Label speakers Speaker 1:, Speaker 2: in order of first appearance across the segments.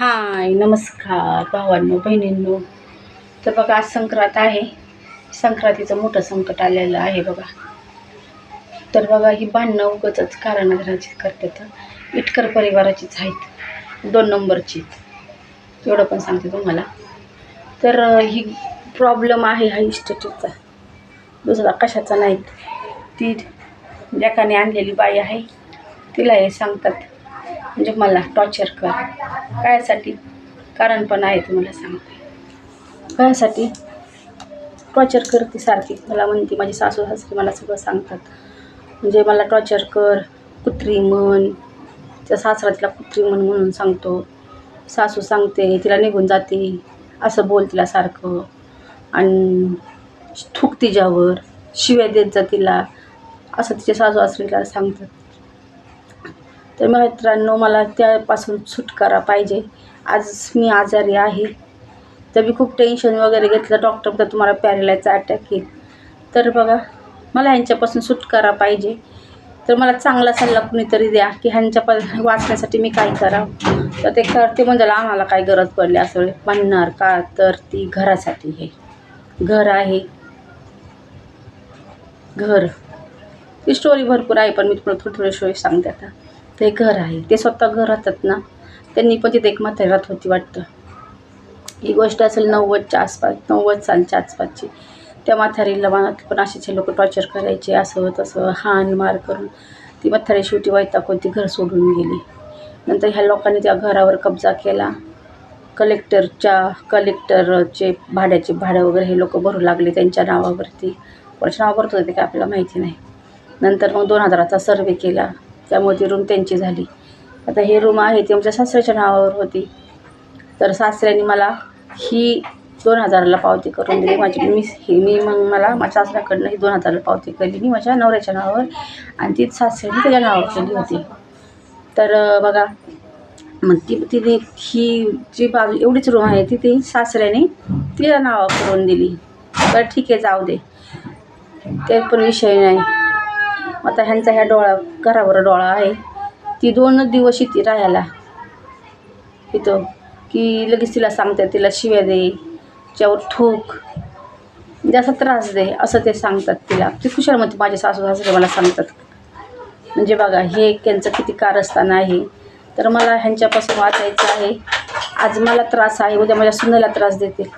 Speaker 1: हाय नमस्कार भावांनो बहिणींनो. तर बघा आज संक्रांत आहे. संक्रांतीचं मोठं संकट आलेलं आहे बघा. तर बघा ही भांडणं उगतच कारणधराची करतात. इटकर परिवाराचीच आहेत. दोन नंबरची. एवढं पण सांगते तुम्हाला. तर ही प्रॉब्लेम आहे हा इस्टेटीचा दुसरा कशाचा नाही ती लेकाने आणलेली बाई आहे तिला हे सांगतात. म्हणजे मला टॉर्चर कर. कायसाठी? कारण पण आहे तुम्हाला सांगते कायसाठी? टॉर्चर करते सारखी. मला म्हणते माझी सासू सासरी मला सगळं सांगतात. म्हणजे मला टॉर्चर कर कुत्री म्हण. त्या सासरा तिला कुत्री म्हण म्हणून सांगतो. सासू सांगते तिला निघून जाते. असं बोल तिला सारखं. आणि थुक तिच्यावर शिव्या देत जा तिला. असं तिच्या सासू सासरीला सांगतात. तर मित्रांनो मला त्यापासून सुटकारा पाहिजे. आज मी आजारी आहे. तर मी खूप टेन्शन वगैरे घेतलं. डॉक्टर तर तुम्हाला पॅरेलायचा अटॅक येईल. तर बघा मला ह्यांच्यापासून सुटकारा पाहिजे. तर मला चांगला सल्ला कुणीतरी द्या की ह्यांच्या प वाचण्यासाठी मी काय करावं? तर ते करते म्हणजे आम्हाला काय गरज पडली असं म्हणणार का? तर ती घरासाठी हे घर आहे. घर. ती स्टोरी भरपूर आहे पण मी तुम्हाला थोडी थोडी स्टोरी सांगते आता. ते घर आहे. ते स्वतः घर असतात ना. त्यांनी पण तिथे एक म्हातारी होती वाटतं. ही गोष्ट असेल नव्वदच्या आसपास नव्वद सालच्या आसपासची. त्या म्हातारीला मनात पण असेचे लोक टॉर्चर करायचे असं तसं हाण मार करून. ती म्हातारी शेवटी वैताग कोणती घर सोडून गेली. नंतर ह्या लोकांनी त्या घरावर कब्जा केला. कलेक्टरच्या कलेक्टरचे भाड्याचे भाडं वगैरे हे लोक भरू लागले त्यांच्या नावावरती. कोणाच्या नावावर भरत होते काय आपल्याला माहिती नाही. नंतर मग दोन हजाराचा सर्वे केला. त्यामुळे ती रूम त्यांची झाली. आता हे रूम आहे ती आमच्या सासऱ्याच्या नावावर होती. तर सासऱ्याने मला ही दोन हजाराला पावती करून दिली. माझी मी ही मी मग मला माझ्या सासऱ्याकडनं ही दोन हजाराला पावती केली. मी माझ्या नवऱ्याच्या नावावर आणि ती सासऱ्याने त्याच्या नावावर केली होती. तर बघा. मग ती तिने ही जी बाजू एवढीच रूम आहे ती ती सासऱ्याने तिला नावावर करून दिली. तर ठीक आहे जाऊ दे. ते पण विषय नाही. आता ह्यांचा ह्या डोळा घरावर डोळा आहे. ती दोनच दिवस येते राहायला. इथं की लगेच तिला सांगतात तिला शिव्या दे तिच्यावर थूक. जास्त त्रास दे असं ते सांगतात तिला. ती म्हणते माझे सासू सासरे मला सांगतात. म्हणजे बघा हे त्यांचं किती कारस्थान आहे. तर मला ह्यांच्यापासून वाचायचं आहे. आज मला त्रास आहे उद्या माझ्या सुनेला त्रास देतील.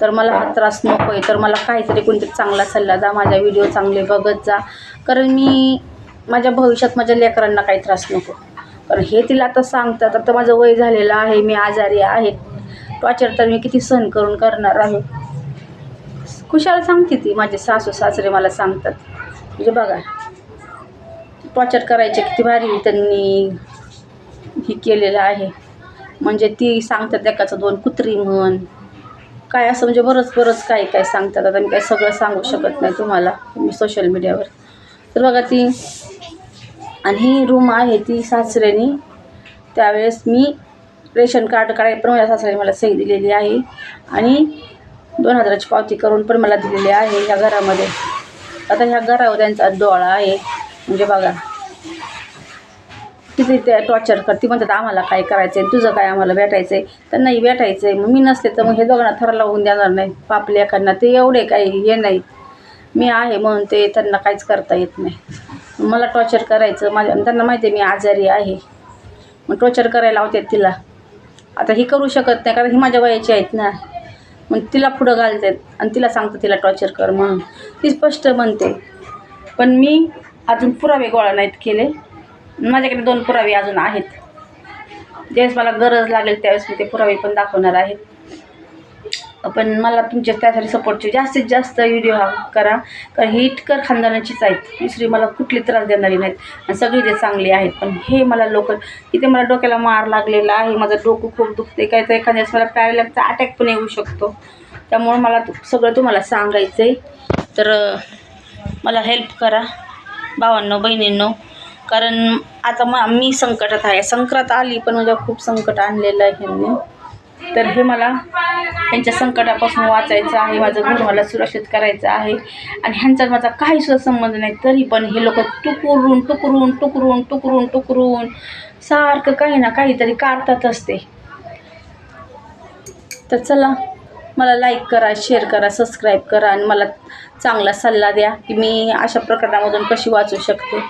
Speaker 1: तर मला हा त्रास नको आहे तर मला काहीतरी कोणतरी चांगला सल्ला जा माझ्या व्हिडिओ चांगले बघत जा. कारण मी माझ्या भविष्यात माझ्या लेकरांना काही त्रास नको. कारण हे तिला आता सांगतात. आता माझं वय झालेलं आहे. मी आजारी आहे. टॉर्चर तर मी किती सहन करून करणार आहे. खुशाला सांगते ती. माझे सासू सासरे मला सांगतात. म्हणजे बघा टॉर्चर करायचे किती भारी त्यांनी हे केलेलं आहे. म्हणजे ती सांगतात एकाचं दोन कुत्री म्हण. काय असं म्हणजे बरंच बरंच काय काय सांगतात. आता मी काय सगळं सांगू शकत नाही तुम्हाला मी सोशल मीडियावर तर बघा ती आणि ही रूम आहे ती सासऱ्यानी. त्यावेळेस मी रेशन कार्ड काढायला पण माझ्या सासऱ्याने मला सही दिलेली आहे. आणि दोन हजाराची पावती करून पण मला दिलेली आहे ह्या घरामध्ये. आता ह्या घरावर त्यांचा डोळा आहे. म्हणजे बघा किती ते टॉर्चर करते म्हणतात आम्हाला काय करायचं आहे तुझं काय आम्हाला भेटायचं आहे त्यांनाही भेटायचं आहे मग मी नसले तर मग हे दोघांना थरा होऊन देणार नाही. पापले लेखांना ते एवढे काही हे नाही. मी आहे म्हणून ते त्यांना काहीच करता येत नाही. मला टॉर्चर करायचं माझ्या त्यांना माहिती आहे मी आजारी आहे. मग टॉर्चर करायला लावते तिला. आता ही करू शकत नाही कारण ही माझ्या वयाची आहेत ना. मग तिला पुढं घालतात आणि तिला सांगतं तिला टॉर्चर कर म्हणून. ती स्पष्ट म्हणते. पण मी अजून पुरावे गोळा नाहीत केले. माझ्याकडे दोन पुरावे अजून आहेत. ज्यावेळेस मला गरज लागेल त्यावेळेस मी ते पुरावे पण दाखवणार आहेत पण मला तुमच्या त्यासाठी सपोर्टचे जास्तीत जास्त व्हिडिओ हा करा. कारण ही इटकर खानदानाचीच आहेत. दुसरी मला कुठली त्रास देणारी नाहीत. आणि सगळी जे चांगली आहेत. पण हे मला लोक इथे मला डोक्याला मार लागलेला आहे. माझं डोकं खूप दुखते काय तर एखाद्या वेळेस मला पॅरेलॅकचा अटॅक पण येऊ शकतो. त्यामुळे मला सगळं तुम्हाला सांगायचं आहे तर मला हेल्प करा. भावांनो बहिणींनो. कारण आता मग मी संकटात आहे. संक्रांत आली पण माझ्या खूप संकट आणलेलं आहे ह्यांनी. तर हे मला ह्यांच्या संकटापासून वाचायचं आहे माझं घर मला सुरक्षित करायचं आहे. आणि ह्यांचा माझा काही सुद्धा संबंध नाही तरी पण हे लोक टुकरून टुकरून टुकरून टुकरून टुकरून सारखं काही ना काहीतरी काढतात असते. तर चला मला लाईक करा शेअर करा सबस्क्राईब करा आणि मला चांगला सल्ला द्या की मी अशा प्रकरणामधून कशी वाचू शकते.